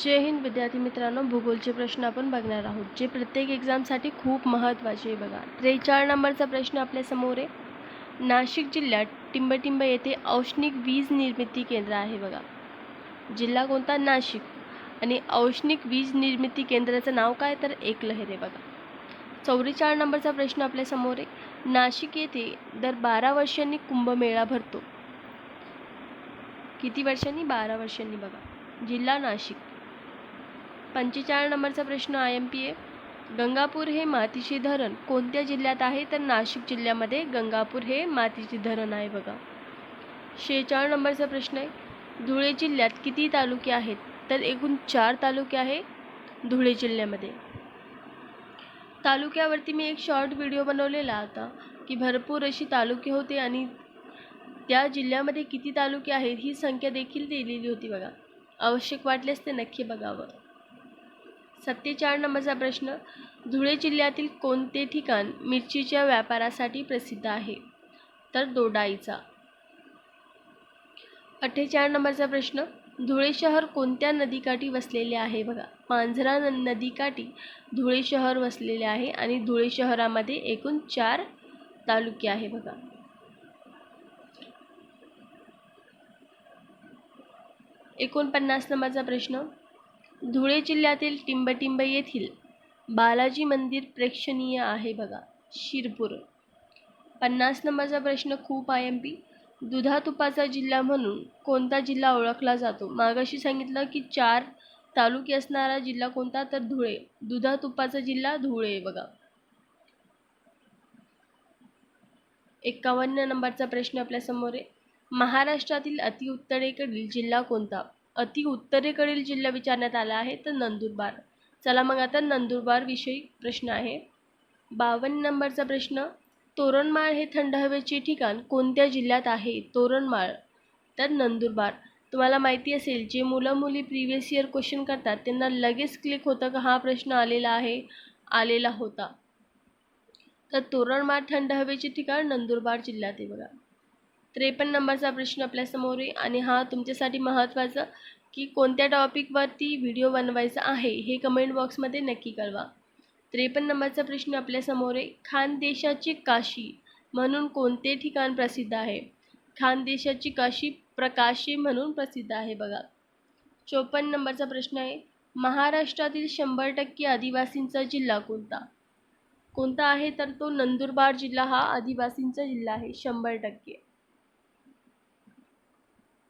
जय हिंद विद्यार्थी मित्रांनो भूगोलचे प्रश्न आपण बघणार आहोत जे प्रत्येक एक्झामसाठी खूप महत्त्वाचे आहे बघा. त्रेचाळ नंबरचा प्रश्न आपल्यासमोर आहे. नाशिक जिल्ह्यात टिंबटिंब येथे औष्णिक वीज निर्मिती केंद्र आहे बघा. जिल्हा कोणता? नाशिक. आणि औष्णिक वीज निर्मिती केंद्राचं नाव काय? तर एकलहर आहे बघा. चौरेचाळ नंबरचा प्रश्न आपल्यासमोर आहे. नाशिक येथे दर बारा वर्षांनी कुंभमेळा भरतो. किती वर्षांनी? बारा वर्षांनी बघा. जिल्हा नाशिक. पंचेचाळीस नंबरचा प्रश्न I M P A. Gangapur हे मातीचे धरण कोणत्या जिल्ह्यात आहे? तर नाशिक जिल्ह्यामध्ये गंगापूर हे मातीचे धरण आहे बघा. शेहेचाळीस नंबरचा प्रश्न आहे. धुळे जिल्ह्यात किती तालुके आहेत? तर एकूण चार तालुके आहे धुळे जिल्ह्यामध्ये. तालुक्यावरती मी एक शॉर्ट व्हिडिओ बनवलेला होता की भरपूर अशी तालुके होते आणि त्या जिल्ह्यामध्ये किती तालुके आहेत ही संख्या देखील दिलेली होती बघा. आवश्यक वाटल्यास ते नक्की बघावं. सत्तेचाळीस नंबरचा प्रश्न धुळे जिल्ह्यातील कोणते ठिकाण मिरचीच्या व्यापारासाठी प्रसिद्ध आहे? तर दोडाईचा. अठ्ठेचाळीस नंबरचा प्रश्न धुळे शहर कोणत्या नदीकाठी वसलेले आहे? बघा पांझरा नदीकाठी धुळे शहर वसलेले आहे आणि धुळे शहरामध्ये एकूण चार तालुके आहे बघा. एकोणपन्नास नंबरचा प्रश्न धुळे जिल्ह्यातील टिंबटिंब येथील बालाजी मंदिर प्रेक्षणीय आहे बघा शिरपूर. पन्नास नंबरचा प्रश्न खूप आय एम पी. दुधा तुपाचा जिल्हा म्हणून कोणता जिल्हा ओळखला जातो? मागाशी सांगितलं की चार तालुके असणारा जिल्हा कोणता? तर धुळे. दुधा तुपाचा जिल्हा धुळे बघा. एकावन्न नंबरचा प्रश्न आपल्यासमोर आहे. महाराष्ट्रातील अतिउत्तरेकडील जिल्हा कोणता? अति उत्तरेकडील जिल्हा विचारण्यात आला आहे तर नंदुरबार. चला मग आता नंदुरबार विषयी प्रश्न आहे. बावन्न नंबरचा प्रश्न तोरणमाळ हे थंड हवेचे ठिकाण कोणत्या जिल्ह्यात आहे? तोरणमाळ. तर नंदुरबार. तुम्हाला माहिती असेल जे मुलं मुली प्रिव्हियस इयर क्वेश्चन करतात त्यांना लगेच क्लिक होतं का? हा प्रश्न आलेला आहे आलेला होता. तर तोरणमाळ थंड हवेचे ठिकाण नंदुरबार जिल्ह्यात आहे बघा. त्रेपन्न नंबरचा प्रश्न आपल्यासमोर आहे आणि हा तुमच्यासाठी महत्त्वाचा की कोणत्या टॉपिकवरती व्हिडिओ बनवायचा आहे हे कमेंट बॉक्समध्ये नक्की कळवा. त्रेपन्न नंबरचा प्रश्न आपल्यासमोर आहे खानदेशाची काशी म्हणून कोणते ठिकाण प्रसिद्ध आहे? खानदेशाची काशी प्रकाशी म्हणून प्रसिद्ध आहे बघा. चोपन्न नंबरचा प्रश्न आहे महाराष्ट्रातील शंभर टक्के आदिवासींचा जिल्हा कोणता? कोणता आहे? तर तो नंदुरबार जिल्हा हा आदिवासींचा जिल्हा आहे शंभर टक्के.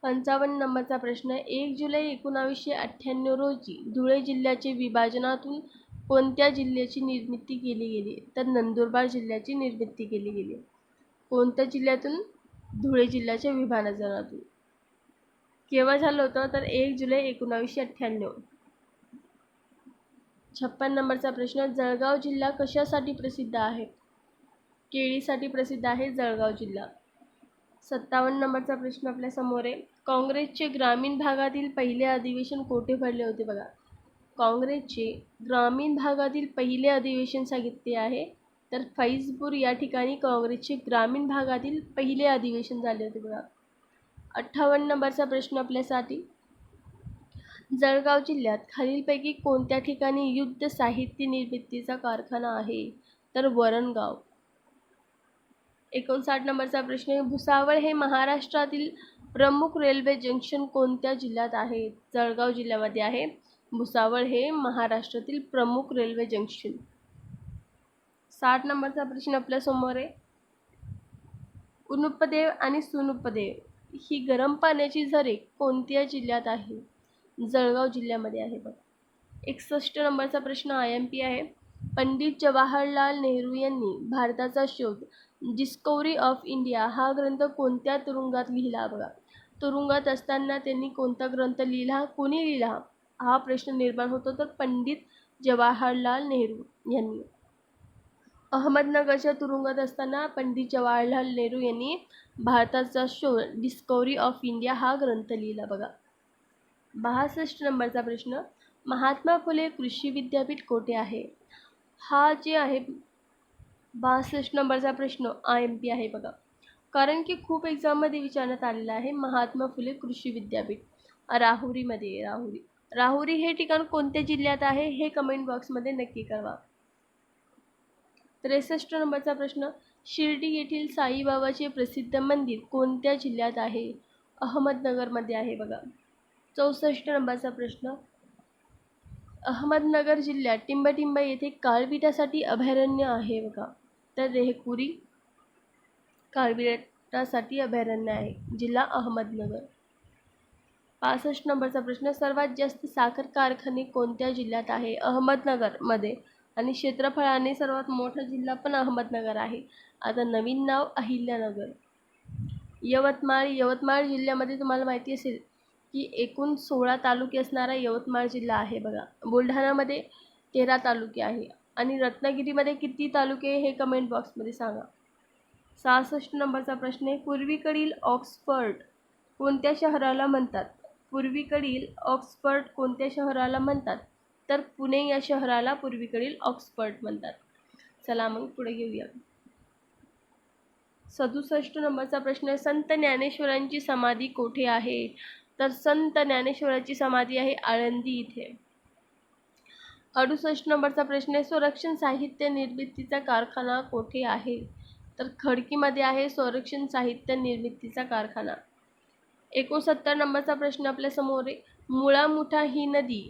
पंचावन्न नंबरचा प्रश्न एक जुलै एकोणावीसशे अठ्ठ्याण्णव रोजी धुळे जिल्ह्याचे विभाजनातून कोणत्या जिल्ह्याची निर्मिती केली गेली? तर नंदुरबार जिल्ह्याची निर्मिती केली गेली. कोणत्या जिल्ह्यातून? धुळे जिल्ह्याच्या विभाजनातून. केव्हा झालं होतं? तर एक जुलै एकोणावीसशे अठ्ठ्याण्णव. छप्पन नंबरचा प्रश्न जळगाव जिल्हा कशासाठी प्रसिद्ध आहे? केळीसाठी प्रसिद्ध आहे जळगाव जिल्हा. सत्तावन्न नंबरचा प्रश्न आपल्यासमोर आहे. काँग्रेसचे ग्रामीण भागातील पहिले अधिवेशन कोठे भरले होते बघा? काँग्रेसचे ग्रामीण भागातील पहिले अधिवेशन सांगितले आहे. तर फैजपूर या ठिकाणी काँग्रेसचे ग्रामीण भागातील पहिले अधिवेशन झाले होते बघा. अठ्ठावन्न नंबरचा प्रश्न आपल्यासाठी. जळगाव जिल्ह्यात खालीलपैकी कोणत्या ठिकाणी युद्ध साहित्य निर्मितीचा कारखाना आहे? तर वरणगाव. एकोणसाठ नंबरचा प्रश्न भुसावळ हे महाराष्ट्रातील प्रमुख रेल्वे जंक्शन कोणत्या जिल्ह्यात आहे? जळगाव जिल्ह्यामध्ये आहे. भुसावळ हे महाराष्ट्रातील प्रमुख रेल्वे जंक्शन. साठ नंबरचा प्रश्न आपल्यासमोर आहे. उनुपदेव आणि सुनुपदेव ही गरम पाण्याची झरे कोणत्या जिल्ह्यात आहे? जळगाव जिल्ह्यामध्ये आहे बघा. एकसष्ट नंबरचा प्रश्न आय एम पी आहे. पंडित जवाहरलाल नेहरू यांनी भारताचा शोध डिस्कवरी ऑफ इंडिया हा ग्रंथ कोणत्या तुरुंगात लिहिला बघा. तुरुंगात असताना त्यांनी कोणता ग्रंथ लिहिला कोणी लिहिला? हा प्रश्न निर्माण होतो. तर पंडित जवाहरलाल नेहरू यांनी. अहमदनगरच्या तुरुंगात असताना पंडित जवाहरलाल नेहरू यांनी भारताचा शोध डिस्कवरी ऑफ इंडिया हा ग्रंथ लिहिला बघा. बासष्ट नंबरचा प्रश्न महात्मा फुले कृषी विद्यापीठ कोठे आहे? हा जे आहे बासष्ट नंबरचा प्रश्न आय एम पी आहे बघा. कारण की खूप एक्झाममध्ये विचारण्यात आलेला आहे महात्मा फुले कृषी विद्यापीठ. राहुरीमध्ये राहुरी. राहुरी हे ठिकाण कोणत्या जिल्ह्यात आहे हे कमेंट बॉक्समध्ये नक्की कळवा. त्रेसष्ट नंबरचा प्रश्न शिर्डी येथील साईबाबाचे प्रसिद्ध मंदिर कोणत्या जिल्ह्यात आहे? अहमदनगरमध्ये आहे बघा. चौसष्ट नंबरचा प्रश्न अहमदनगर जिल्ह्यात टिंबटिंब येथे काळविटासाठी अभयारण्य आहे बघा. तर रेहकुरी काळविटासाठी अभयारण्य आहे जिल्हा अहमदनगर. पासष्ट नंबरचा प्रश्न सर्वात जास्त साखर कारखाने कोणत्या जिल्ह्यात आहे? अहमदनगरमध्ये. आणि क्षेत्रफळाने सर्वात मोठा जिल्हा पण अहमदनगर आहे. आता नवीन नाव अहिल्यानगर. यवतमाळ यवतमाळ जिल्ह्यामध्ये तुम्हाला माहिती असेल की एकूण सोळा तालुके असणारा यवतमाळ जिल्हा आहे बघा. बुलढाणामध्ये तेरा तालुके आहे. आणि रत्नागिरीमध्ये किती तालुके हे कमेंट बॉक्समध्ये सांगा. सहासष्ट नंबरचा प्रश्न आहे पूर्वीकडील ऑक्सफर्ड कोणत्या शहराला म्हणतात? पूर्वीकडील ऑक्सफर्ड कोणत्या शहराला म्हणतात? तर पुणे या शहराला पूर्वीकडील ऑक्सफर्ड म्हणतात. चला मग पुढे घेऊया. सदुसष्ट नंबरचा प्रश्न आहे संत ज्ञानेश्वरांची समाधी कोठे आहे? तर संत ज्ञानेश्वराची समाधी आहे आळंदी इथे. अडुसष्ट नंबरचा प्रश्न आहे. संरक्षण साहित्य निर्मितीचा कारखाना कोठे आहे? तर खडकीमध्ये आहे संरक्षण साहित्य निर्मितीचा कारखाना. एकोणसत्तर नंबरचा प्रश्न आपल्यासमोर आहे. मुळा मुठा ही नदी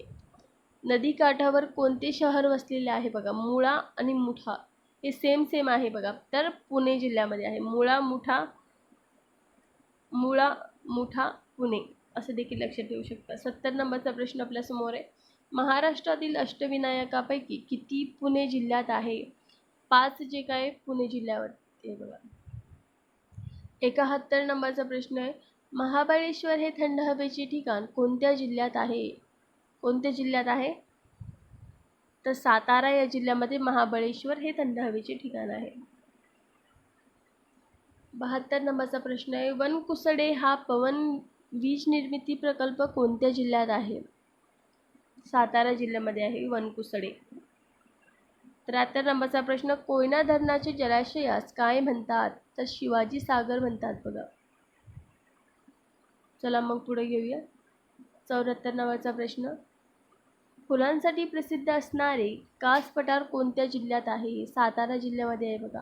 नदी काठावर कोणते शहर वसलेले आहे बघा. मुळा आणि मुठा हे सेम सेम आहे बघा. तर पुणे जिल्ह्यामध्ये आहे. मुळा मुठा मुळा मुठा पुणे. असं देखील लक्षात ठेवू शकता. सत्तर नंबरचा प्रश्न आपल्यासमोर आहे. महाराष्ट्रातील अष्टविनायकापैकी किती पुणे जिल्ह्यात आहे? पाच जे काय पुणे जिल्ह्यावर ते बघा. एकाहत्तर नंबरचा प्रश्न आहे. महाबळेश्वर हे थंड हवेचे ठिकाण कोणत्या जिल्ह्यात आहे? कोणत्या जिल्ह्यात आहे? तर सातारा या जिल्ह्यामध्ये महाबळेश्वर हे थंड हवेचे ठिकाण आहे. बहात्तर नंबरचा प्रश्न आहे. वनकुसडे हा पवन वीज निर्मिती प्रकल्प कोणत्या जिल्ह्यात आहे? सातारा जिल्ह्यामध्ये आहे वनकुसडे. त्र्याहत्तर नंबरचा प्रश्न कोयना धरणाचे जलाशयास काय म्हणतात? तर शिवाजी सागर म्हणतात बघा. चला मग पुढे घेऊया. चौऱ्याहत्तर नंबरचा प्रश्न फुलांसाठी प्रसिद्ध असणारे कास पठार कोणत्या जिल्ह्यात आहे? सातारा जिल्ह्यामध्ये आहे बघा.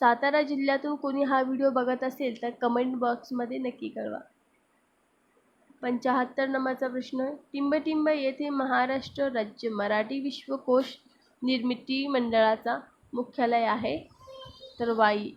सातारा जिल्ह्यातून कोणी हा व्हिडिओ बघत असेल तर कमेंट बॉक्समध्ये नक्की कळवा. पंचाहत्तर नंबरचा प्रश्न टिंबटिंब येथे महाराष्ट्र राज्य मराठी विश्वकोश निर्मिती मंडळाचा मुख्यालय आहे. तर वाई